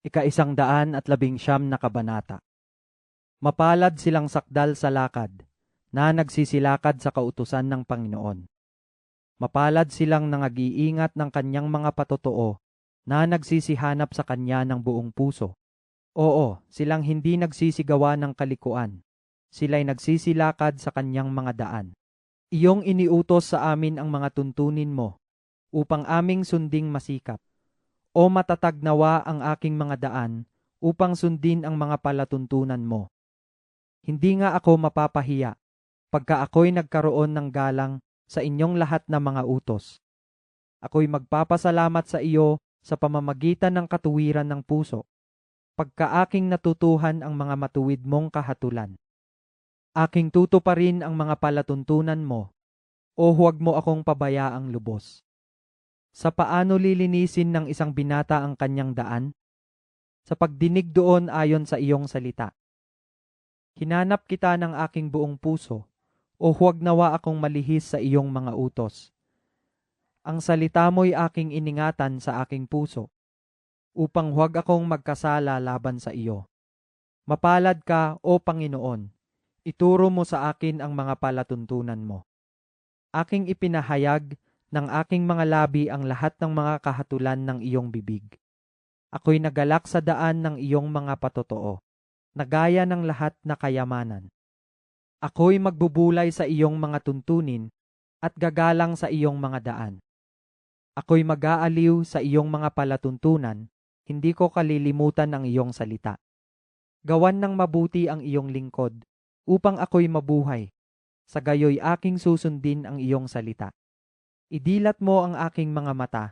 Ika-isang daan at labing siyam na kabanata. Mapalad silang sakdal sa lakad, na nagsisilakad sa kautusan ng Panginoon. Mapalad silang nangag-iingat ng kanyang mga patotoo, na nagsisihanap sa kanya ng buong puso. Oo, silang hindi nagsisigawa ng kalikuan. Sila'y nagsisilakad sa kanyang mga daan. Iyong iniutos sa amin ang mga tuntunin mo, upang aming sunding masikap. O matatag nawa ang aking mga daan upang sundin ang mga palatuntunan mo. Hindi nga ako mapapahiya pagka ako'y nagkaroon ng galang sa inyong lahat na mga utos. Ako'y magpapasalamat sa iyo sa pamamagitan ng katuwiran ng puso, pagka aking natutuhan ang mga matuwid mong kahatulan. Aking tutuparin ang mga palatuntunan mo, o huwag mo akong pabayaang lubos. Sa paano lilinisin ng isang binata ang kanyang daan? Sa pagdinig doon ayon sa iyong salita. Hinanap kita ng aking buong puso, o huwag nawa akong malihis sa iyong mga utos. Ang salita mo'y aking iningatan sa aking puso, upang huwag akong magkasala laban sa iyo. Mapalad ka, O Panginoon, ituro mo sa akin ang mga palatuntunan mo. Aking ipinahayag ng aking mga labi ang lahat ng mga kahatulan ng iyong bibig. Ako'y nagalak sa daan ng iyong mga patotoo, nagaya ng lahat na kayamanan. Ako'y magbubulay sa iyong mga tuntunin at gagalang sa iyong mga daan. Ako'y mag-aaliw sa iyong mga palatuntunan, hindi ko kalilimutan ang iyong salita. Gawan ng mabuti ang iyong lingkod, upang ako'y mabuhay. Sa gayoy aking susundin ang iyong salita. Idilat mo ang aking mga mata,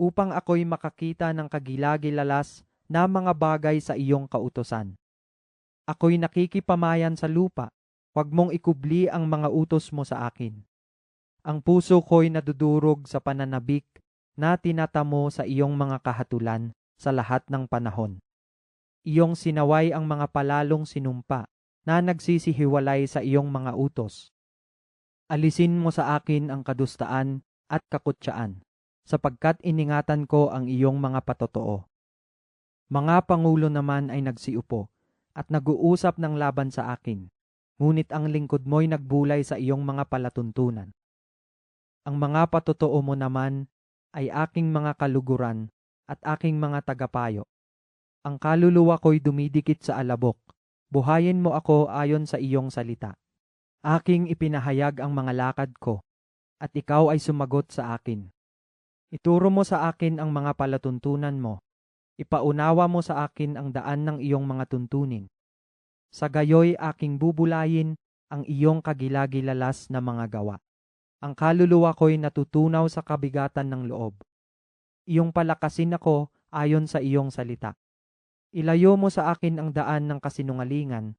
upang ako'y makakita ng kagilagilalas na mga bagay sa iyong kautosan. Ako'y nakikipamayan sa lupa, huwag mong ikubli ang mga utos mo sa akin. Ang puso ko'y nadudurog sa pananabik na tinatamo sa iyong mga kahatulan sa lahat ng panahon. Iyong sinaway ang mga palalong sinumpa na nagsisihiwalay sa iyong mga utos. Alisin mo sa akin ang kadustaan at kakutsaan, sapagkat iningatan ko ang iyong mga patotoo. Mga pangulo naman ay nagsiupo at nag-uusap ng laban sa akin, ngunit ang lingkod mo'y nagbulay sa iyong mga palatuntunan. Ang mga patotoo mo naman ay aking mga kaluguran at aking mga tagapayo. Ang kaluluwa ko'y dumidikit sa alabok, buhayin mo ako ayon sa iyong salita. Aking ipinahayag ang mga lakad ko, at ikaw ay sumagot sa akin. Ituro mo sa akin ang mga palatuntunan mo. Ipaunawa mo sa akin ang daan ng iyong mga tuntunin. Sa gayoy aking bubulayin ang iyong kagilagilalas na mga gawa. Ang kaluluwa ko'y natutunaw sa kabigatan ng loob. Iyong palakasin ako ayon sa iyong salita. Ilayo mo sa akin ang daan ng kasinungalingan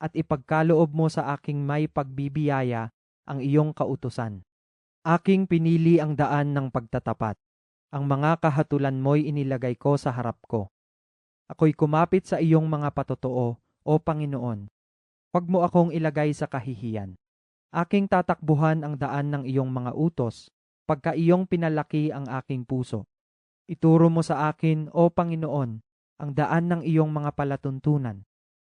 at ipagkaloob mo sa aking may pagbibiyaya ang iyong kautusan. Aking pinili ang daan ng pagtatapat. Ang mga kahatulan mo'y inilagay ko sa harap ko. Ako'y kumapit sa iyong mga patotoo, O Panginoon. Huwag mo akong ilagay sa kahihiyan. Aking tatakbuhan ang daan ng iyong mga utos, pagka iyong pinalaki ang aking puso. Ituro mo sa akin, O Panginoon, ang daan ng iyong mga palatuntunan,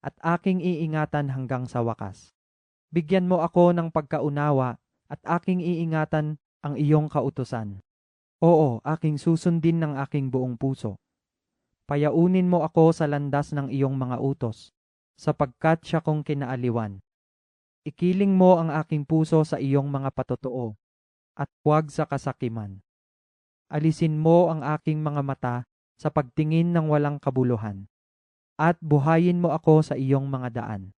at aking iingatan hanggang sa wakas. Bigyan mo ako ng pagkaunawa at aking iingatan ang iyong kautusan. Oo, aking susundin ng aking buong puso. Payaunin mo ako sa landas ng iyong mga utos, sapagkat siya kong kinaaliwan. Ikiling mo ang aking puso sa iyong mga patotoo, at huwag sa kasakiman. Alisin mo ang aking mga mata sa pagtingin ng walang kabuluhan, at buhayin mo ako sa iyong mga daan.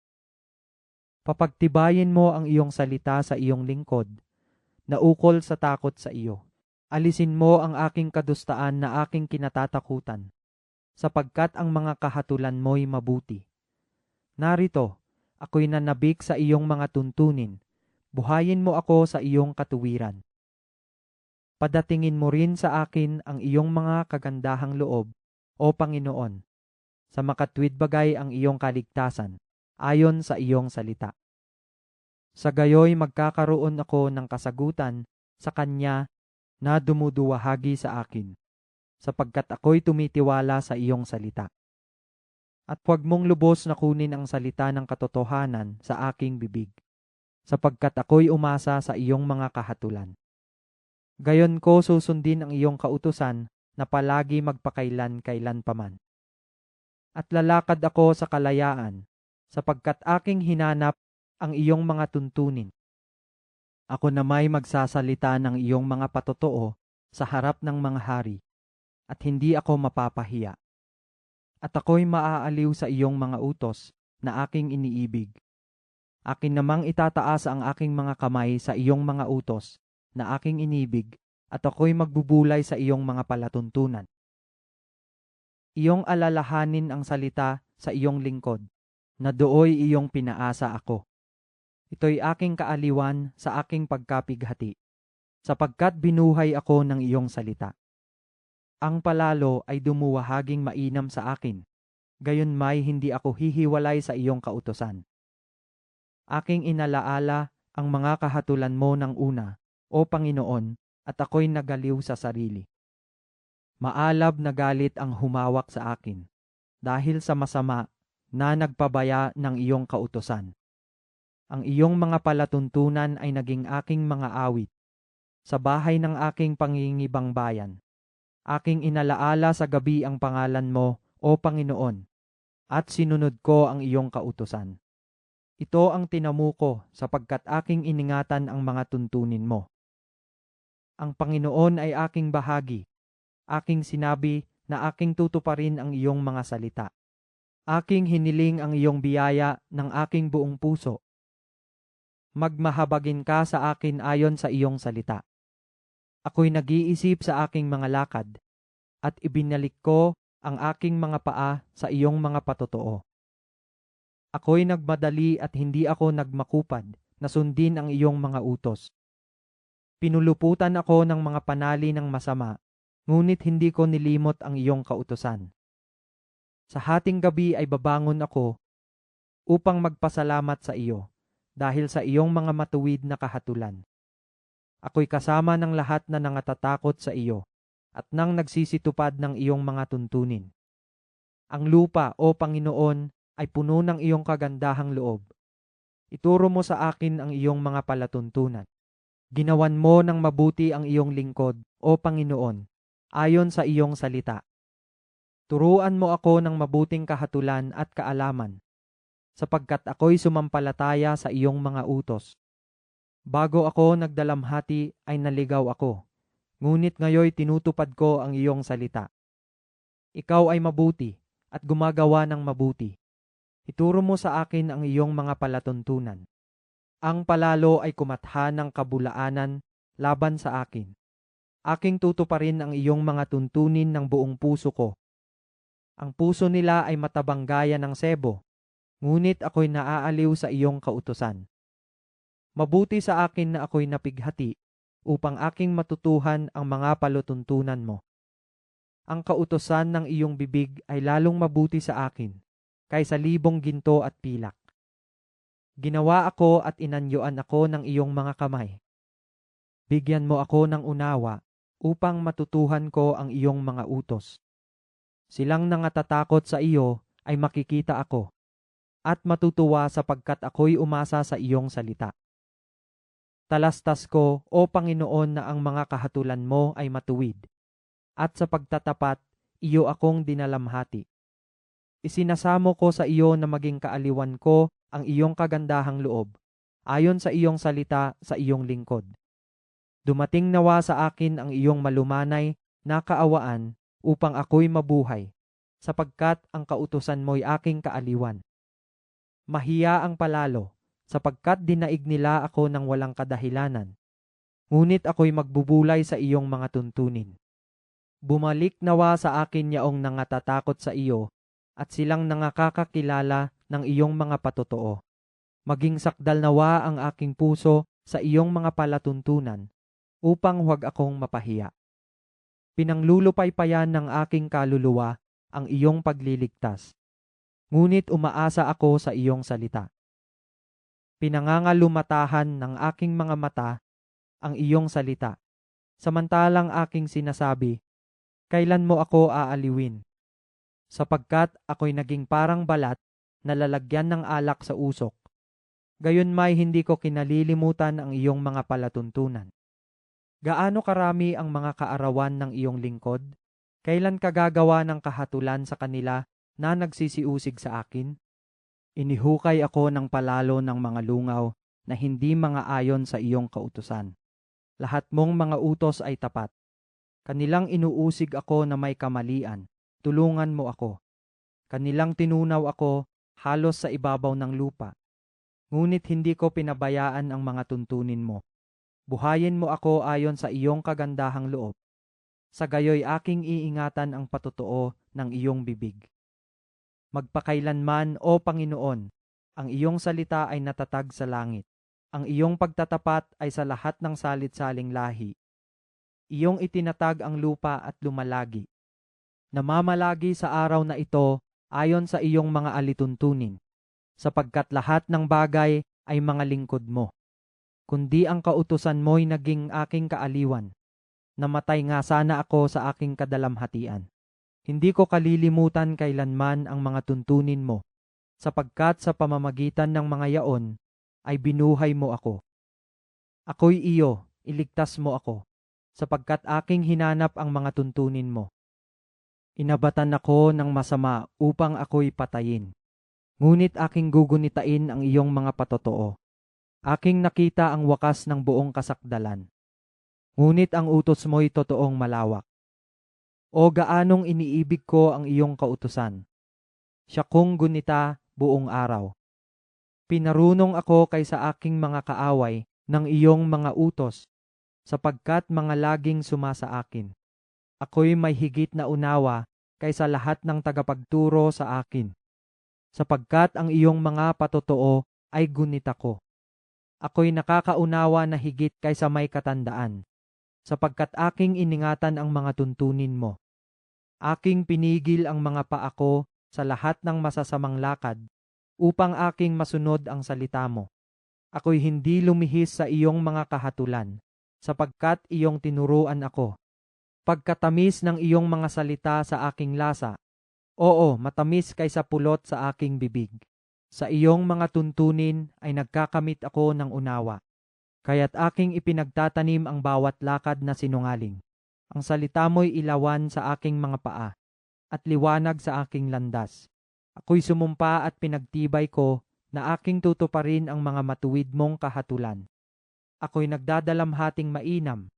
Papagtibayin mo ang iyong salita sa iyong lingkod, na ukol sa takot sa iyo. Alisin mo ang aking kadustaan na aking kinatatakutan, sapagkat ang mga kahatulan mo'y mabuti. Narito, ako'y nanabik sa iyong mga tuntunin, buhayin mo ako sa iyong katuwiran. Padatingin mo rin sa akin ang iyong mga kagandahang loob, O Panginoon, sa makatwid bagay ang iyong kaligtasan ayon sa iyong salita. Sa gayoy magkakaroon ako ng kasagutan sa Kanya na dumuduwahagi sa akin. sapagkat ako'y tumitiwala sa iyong salita. At huwag mong lubos na kunin ang salita ng katotohanan sa aking bibig, sapagkat ako'y umasa sa iyong mga kahatulan. Gayon ko susundin ang iyong kautusan na palagi magpakailan-kailan paman. At lalakad ako sa kalayaan, sapagkat aking hinanap ang iyong mga tuntunin. Ako na may magsasalita ng iyong mga patotoo sa harap ng mga hari, at hindi ako mapapahiya. At ako'y maaaliw sa iyong mga utos na aking iniibig. Akin namang itataas ang aking mga kamay sa iyong mga utos na aking inibig at ako'y magbubulay sa iyong mga palatuntunan. Iyong alalahanin ang salita sa iyong lingkod, na dooy iyong pinaasa ako. Ito'y aking kaaliwan sa aking pagkapighati, sapagkat binuhay ako ng iyong salita. Ang palalo ay dumuwahaging mainam sa akin, gayon may hindi ako hihiwalay sa iyong kautosan. Aking inalaala ang mga kahatulan mo ng una, o Panginoon, at ako'y nagaliw sa sarili. Maalab na galit ang humawak sa akin, dahil sa masama na nagpabaya ng iyong kautosan. Ang iyong mga palatuntunan ay naging aking mga awit. Sa bahay ng aking pangingibang bayan. Aking inalaala sa gabi ang pangalan mo, O Panginoon, at sinunod ko ang iyong kautusan. Ito ang tinamu ko sapagkat aking iningatan ang mga tuntunin mo. Ang Panginoon ay aking bahagi. Aking sinabi na aking tutuparin ang iyong mga salita. Aking hiniling ang iyong biyaya ng aking buong puso magmahabagin ka sa akin ayon sa iyong salita. Ako'y nag-iisip sa aking mga lakad, at ibinalik ko ang aking mga paa sa iyong mga patotoo. Ako'y nagmadali at hindi ako nagmakupad na sundin ang iyong mga utos. Pinuluputan ako ng mga panali ng masama, ngunit hindi ko nilimot ang iyong kautosan. Sa hating gabi ay babangon ako upang magpasalamat sa iyo dahil sa iyong mga matuwid na kahatulan. Ako'y kasama ng lahat na nangatatakot sa iyo at nang nagsisitupad ng iyong mga tuntunin. Ang lupa, O Panginoon, ay puno ng iyong kagandahang loob. Ituro mo sa akin ang iyong mga palatuntunan. Ginawan mo ng mabuti ang iyong lingkod, O Panginoon, ayon sa iyong salita. Turuan mo ako ng mabuting kahatulan at kaalaman sapagkat ako'y sumampalataya sa iyong mga utos. Bago ako nagdalamhati ay naligaw ako, ngunit ngayoy tinutupad ko ang iyong salita. Ikaw ay mabuti at gumagawa ng mabuti. Ituro mo sa akin ang iyong mga palatuntunan. Ang palalo ay kumatha ng kabulaanan laban sa akin. Aking tutuparin ang iyong mga tuntunin ng buong puso ko. Ang puso nila ay matabang gaya ng sebo, ngunit ako'y naaaliw sa iyong kautusan. Mabuti sa akin na ako'y napighati upang aking matutuhan ang mga palutuntunan mo. Ang kautosan ng iyong bibig ay lalong mabuti sa akin kaysa libong ginto at pilak. Ginawa ako at inanyuan ako ng iyong mga kamay. Bigyan mo ako ng unawa upang matutuhan ko ang iyong mga utos. Silang nangatatakot sa iyo ay makikita ako at matutuwa sapagkat ako'y umasa sa iyong salita. Talastas ko, O Panginoon, na ang mga kahatulan mo ay matuwid, at sa pagtatapat, iyo akong dinalamhati. Isinasamo ko sa iyo na maging kaaliwan ko ang iyong kagandahang loob, ayon sa iyong salita sa iyong lingkod. Dumating nawa sa akin ang iyong malumanay na kaawaan upang ako'y mabuhay, sapagkat ang kautusan mo'y aking kaaliwan mahiya ang palalo, sapagkat dinaig nila ako ng walang kadahilanan. Ngunit ako'y magbubulay sa iyong mga tuntunin. Bumalik nawa sa akin yaong nangatatakot sa iyo, at silang nangakakakilala ng iyong mga patotoo. Maging sakdal nawa ang aking puso sa iyong mga palatuntunan, upang huwag akong mapahiya. Pinanglulupaypayan ng aking kaluluwa ang iyong pagliligtas ngunit umaasa ako sa iyong salita. Pinangangalumatahan ng aking mga mata ang iyong salita, samantalang aking sinasabi, kailan mo ako aaliwin? Sapagkat ako'y naging parang balat na lalagyan ng alak sa usok. Gayon may hindi ko kinalilimutan ang iyong mga palatuntunan. Gaano karami ang mga kaarawan ng iyong lingkod? Kailan ka gagawa ng kahatulan sa kanila na nagsisiusig sa akin? Inihukay ako ng palalo ng mga lungaw na hindi mga ayon sa iyong kautusan. Lahat mong mga utos ay tapat. Kanilang inuusig ako na may kamalian. Tulungan mo ako. Kanilang tinunaw ako halos sa ibabaw ng lupa. Ngunit hindi ko pinabayaan ang mga tuntunin mo. Buhayin mo ako ayon sa iyong kagandahang loob. Sa gayoy aking iingatan ang patotoo ng iyong bibig. Magpakailanman, O Panginoon, ang iyong salita ay natatag sa langit. Ang iyong pagtatapat ay sa lahat ng salit-saling lahi. Iyong itinatag ang lupa at lumalagi. Namamalagi sa araw na ito ayon sa iyong mga alituntunin, sapagkat lahat ng bagay ay mga lingkod mo. Kundi ang kautusan mo'y naging aking kaaliwan. Namatay nga sana ako sa aking kadalamhatian. Hindi ko kalilimutan kailanman ang mga tuntunin mo, sapagkat sa pamamagitan ng mga yaon ay binuhay mo ako. Ako'y iyo, iligtas mo ako, sapagkat aking hinanap ang mga tuntunin mo. Inabatan ako ng masama upang ako'y patayin. Ngunit aking gugunitain ang iyong mga patotoo. Aking nakita ang wakas ng buong kasakdalan. Ngunit ang utos mo'y totoong malawak. O gaanong iniibig ko ang iyong kautusan. Siya kong gunita buong araw. Pinarunong ako kaysa aking mga kaaway ng iyong mga utos, sapagkat mga laging sumasa akin. Ako'y may higit na unawa kaysa lahat ng tagapagturo sa akin, sapagkat ang iyong mga patotoo ay gunita ko. Ako'y nakakaunawa na higit kaysa may katandaan, sapagkat aking iningatan ang mga tuntunin mo. Aking pinigil ang mga paa ko sa lahat ng masasamang lakad upang aking masunod ang salita mo. Ako'y hindi lumihis sa iyong mga kahatulan, sapagkat iyong tinuruan ako. Pagkatamis ng iyong mga salita sa aking lasa, oo, matamis kaysa pulot sa aking bibig. Sa iyong mga tuntunin ay nagkakamit ako ng unawa. Kaya't aking ipinagtatanim ang bawat lakad na sinungaling. Ang salita mo'y ilawan sa aking mga paa at liwanag sa aking landas. Ako'y sumumpa at pinagtibay ko na aking tutuparin ang mga matuwid mong kahatulan. Ako'y nagdadalamhating mainam.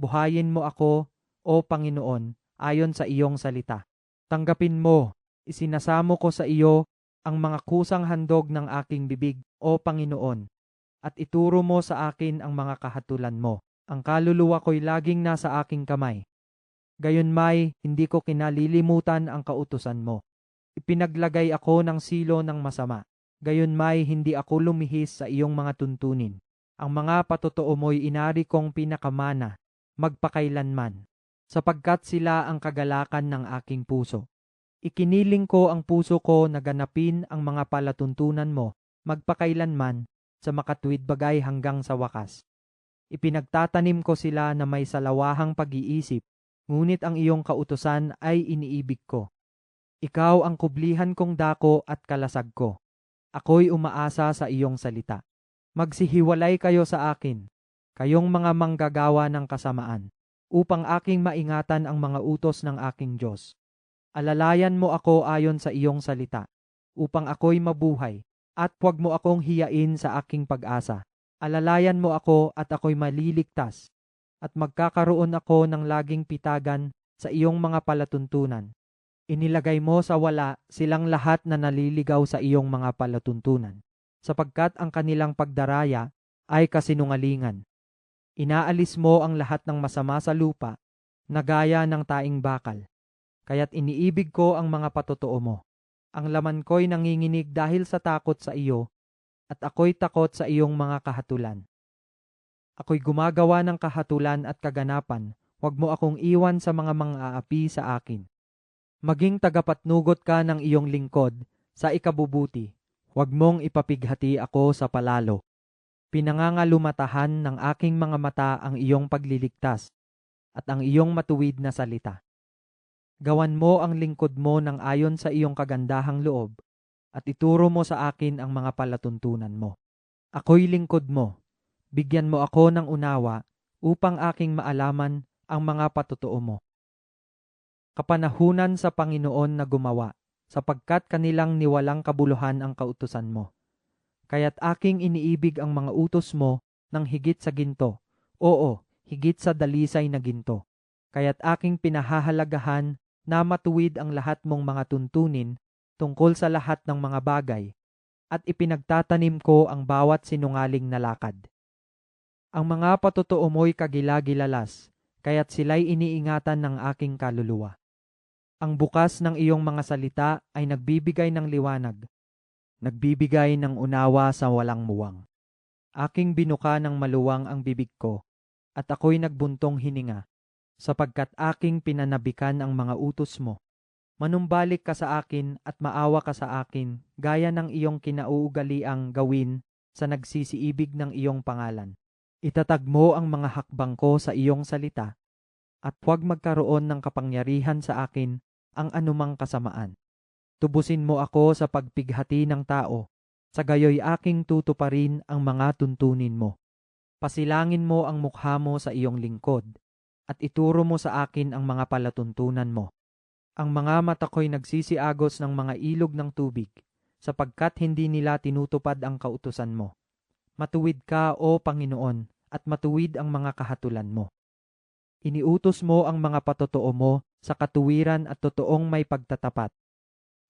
Buhayin mo ako, O Panginoon, ayon sa iyong salita. Tanggapin mo, isinasamo ko sa iyo ang mga kusang handog ng aking bibig, O Panginoon, at ituro mo sa akin ang mga kahatulan mo. Ang kaluluwa ko'y laging nasa aking kamay. Gayon may, hindi ko kinalilimutan ang kautusan mo. Ipinaglagay ako ng silo ng masama. Gayon may, hindi ako lumihis sa iyong mga tuntunin. Ang mga patotoo mo'y inari kong pinakamana, magpakailanman, sapagkat sila ang kagalakan ng aking puso. Ikiniling ko ang puso ko na ganapin ang mga palatuntunan mo, magpakailanman, sa makatuwid bagay hanggang sa wakas. Ipinagtatanim ko sila na may salawahang pag-iisip, ngunit ang iyong kautusan ay iniibig ko. Ikaw ang kublihan kong dako at kalasag ko. Ako'y umaasa sa iyong salita. Magsihiwalay kayo sa akin, kayong mga manggagawa ng kasamaan, upang aking maingatan ang mga utos ng aking Diyos. Alalayan mo ako ayon sa iyong salita, upang ako'y mabuhay, at huwag mo akong hiyain sa aking pag-asa. Alalayan mo ako at ako'y maliligtas, at magkakaroon ako ng laging pitagan sa iyong mga palatuntunan. Inilagay mo sa wala silang lahat na naliligaw sa iyong mga palatuntunan, sapagkat ang kanilang pagdaraya ay kasinungalingan. Inaalis mo ang lahat ng masama sa lupa, na gaya ng taing bakal. Kaya't iniibig ko ang mga patotoo mo. Ang laman ko'y nanginginig dahil sa takot sa iyo, at ako'y takot sa iyong mga kahatulan. Ako'y gumagawa ng kahatulan at kaganapan, huwag mo akong iwan sa mga mang-aapi sa akin. Maging tagapatnugot ka ng iyong lingkod sa ikabubuti, huwag mong ipapighati ako sa palalo. Pinangangalumatahan ng aking mga mata ang iyong pagliligtas at ang iyong matuwid na salita. Gawan mo ang lingkod mo ng ayon sa iyong kagandahang loob, at ituro mo sa akin ang mga palatuntunan mo. Ako'y lingkod mo. Bigyan mo ako ng unawa upang aking maalaman ang mga patotoo mo. Kapanahunan sa Panginoon na gumawa, sapagkat kanilang niwalang kabuluhan ang kautusan mo. Kaya't aking iniibig ang mga utos mo ng higit sa ginto, oo, higit sa dalisay na ginto. Kaya't aking pinahahalagahan na matuwid ang lahat mong mga tuntunin tungkol sa lahat ng mga bagay, at ipinagtatanim ko ang bawat sinungaling na lakad. Ang mga patotoo mo'y kagilagilalas, kaya't sila'y iniingatan ng aking kaluluwa. Ang bukas ng iyong mga salita ay nagbibigay ng liwanag, nagbibigay ng unawa sa walang muwang. Aking binuka ng maluwang ang bibig ko, at ako'y nagbuntong hininga, sapagkat aking pinanabikan ang mga utos mo. Manumbalik ka sa akin at maawa ka sa akin, gaya ng iyong kinauugaliang gawin sa nagsisiibig ng iyong pangalan. Itatag mo ang mga hakbang ko sa iyong salita, at huwag magkaroon ng kapangyarihan sa akin ang anumang kasamaan. Tubusin mo ako sa pagpighati ng tao, sa gayoy aking tutuparin ang mga tuntunin mo. Pasilangin mo ang mukha mo sa iyong lingkod, at ituro mo sa akin ang mga palatuntunan mo. Ang mga mata ko'y nagsisiagos ng mga ilog ng tubig, sapagkat hindi nila tinutupad ang kautusan mo. Matuwid ka, O Panginoon, at matuwid ang mga kahatulan mo. Iniutos mo ang mga patotoo mo sa katuwiran at totoong may pagtatapat.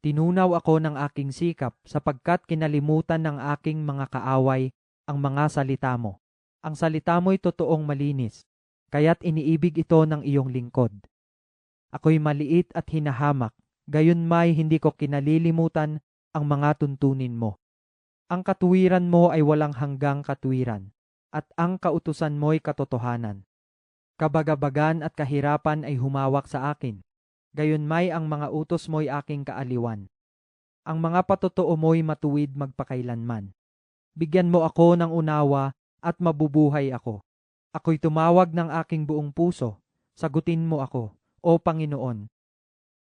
Tinunaw ako ng aking sikap sapagkat kinalimutan ng aking mga kaaway ang mga salita mo. Ang salita mo'y totoong malinis, kaya't iniibig ito ng iyong lingkod. Ako'y maliit at hinahamak, gayon may hindi ko kinalilimutan ang mga tuntunin mo. Ang katuwiran mo ay walang hanggang katuwiran, at ang kautusan mo'y katotohanan. Kabagabagan at kahirapan ay humawak sa akin, gayon may ang mga utos mo'y aking kaaliwan. Ang mga patotoo mo'y matuwid magpakailanman. Bigyan mo ako ng unawa at mabubuhay ako. Ako'y tumawag ng aking buong puso, sagutin mo ako, O Panginoon.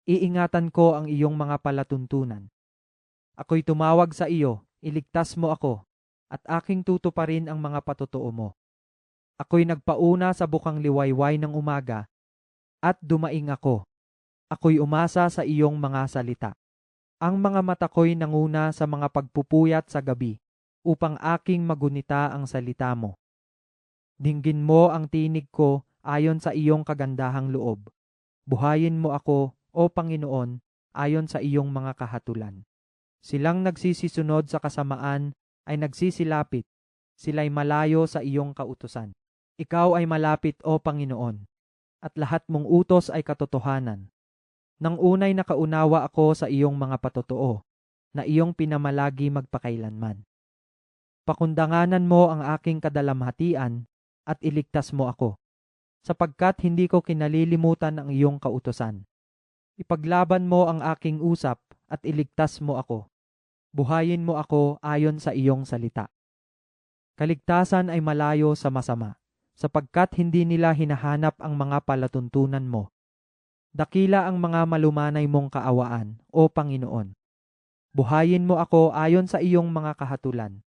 Iingatan ko ang iyong mga palatuntunan. Ako'y tumawag sa iyo, iligtas mo ako, at aking tutuparin ang mga patotoo mo. Ako'y nagpauna sa bukang liwayway ng umaga, at dumaing ako. Ako'y umasa sa iyong mga salita. Ang mga mata ko'y nanguna sa mga pagpupuyat sa gabi, upang aking magunita ang salita mo. Dinggin mo ang tinig ko ayon sa iyong kagandahang loob. Buhayin mo ako, O Panginoon, ayon sa iyong mga kahatulan. Silang nagsisisunod sa kasamaan ay nagsisilapit, sila'y malayo sa iyong kautusan. Ikaw ay malapit, O Panginoon, at lahat mong utos ay katotohanan. Nang unay nakaunawa ako sa iyong mga patotoo, na iyong pinamalagi magpakailanman. Pakundanganan mo ang aking kadalamhatian at iligtas mo ako, sapagkat hindi ko kinalilimutan ang iyong kautosan. Ipaglaban mo ang aking usap at iligtas mo ako. Buhayin mo ako ayon sa iyong salita. Kaligtasan ay malayo sa masama, sapagkat hindi nila hinahanap ang mga palatuntunan mo. Dakila ang mga malumanay mong kaawaan, O Panginoon. Buhayin mo ako ayon sa iyong mga kahatulan.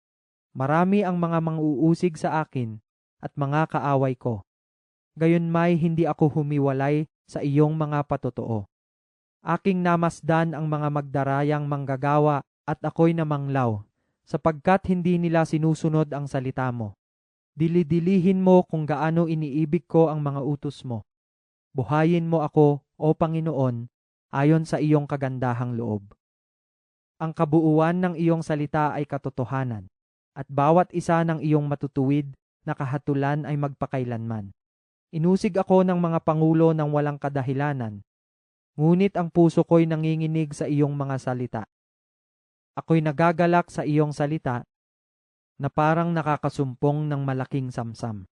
Marami ang mga manguusig sa akin at mga kaaway ko. Gayon may hindi ako humiwalay sa iyong mga patotoo. Aking namasdan ang mga magdarayang manggagawa at ako'y namanglaw, sapagkat hindi nila sinusunod ang salita mo. Dilidilihin mo kung gaano iniibig ko ang mga utos mo. Buhayin mo ako, O Panginoon, ayon sa iyong kagandahang loob. Ang kabuuan ng iyong salita ay katotohanan, at bawat isa ng iyong matutuwid na kahatulan ay magpakailanman. Inusig ako ng mga pangulo ng walang kadahilanan, ngunit ang puso ko'y nanginginig sa iyong mga salita. Ako'y nagagalak sa iyong salita na parang nakakasumpong ng malaking samsam.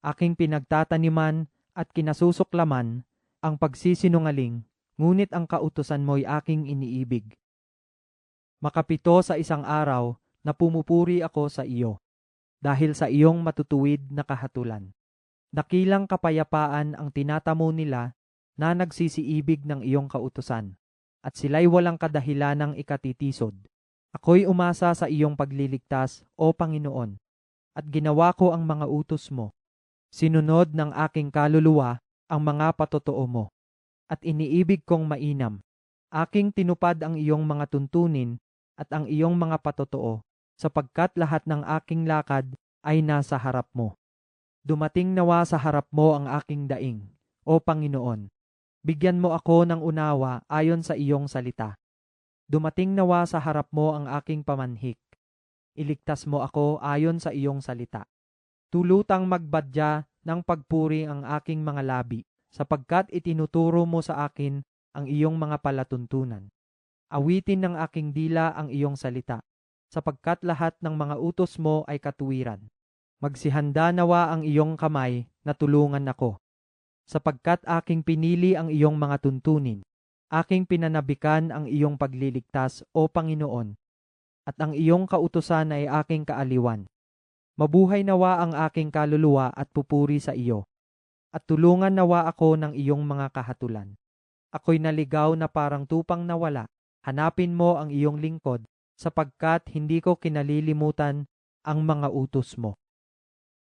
Aking pinagtataniman at kinasusuklaman ang pagsisinungaling, ngunit ang kautusan mo'y aking iniibig. Makapito sa isang araw na pumupuri ako sa iyo, dahil sa iyong matutuwid na kahatulan. Dakilang kapayapaan ang tinatamo nila na nagsisiibig ng iyong kautusan, at sila'y walang kadahilanang ikatitisod. Ako'y umasa sa iyong pagliligtas, O Panginoon, at ginawa ko ang mga utos mo. Sinunod ng aking kaluluwa ang mga patotoo mo, at iniibig kong mainam. Aking tinupad ang iyong mga tuntunin at ang iyong mga patotoo, sapagkat lahat ng aking lakad ay nasa harap mo. Dumating nawa sa harap mo ang aking daing, O Panginoon. Bigyan mo ako ng unawa ayon sa iyong salita. Dumating nawa sa harap mo ang aking pamanhik. Iligtas mo ako ayon sa iyong salita. Tulutang magbadya ng pagpuri ang aking mga labi, sapagkat itinuturo mo sa akin ang iyong mga palatuntunan. Awitin ng aking dila ang iyong salita, sapagkat lahat ng mga utos mo ay katuwiran. Magsihanda nawa ang iyong kamay na tulungan ako, sapagkat aking pinili ang iyong mga tuntunin. Aking pinanabikan ang iyong pagliligtas, O Panginoon, at ang iyong kautusan ay aking kaaliwan. Mabuhay nawa ang aking kaluluwa at pupuri sa iyo, at tulungan nawa ako ng iyong mga kahatulan. Ako'y naligaw na parang tupang nawala. Hanapin mo ang iyong lingkod, sapagkat hindi ko kinalilimutan ang mga utos mo.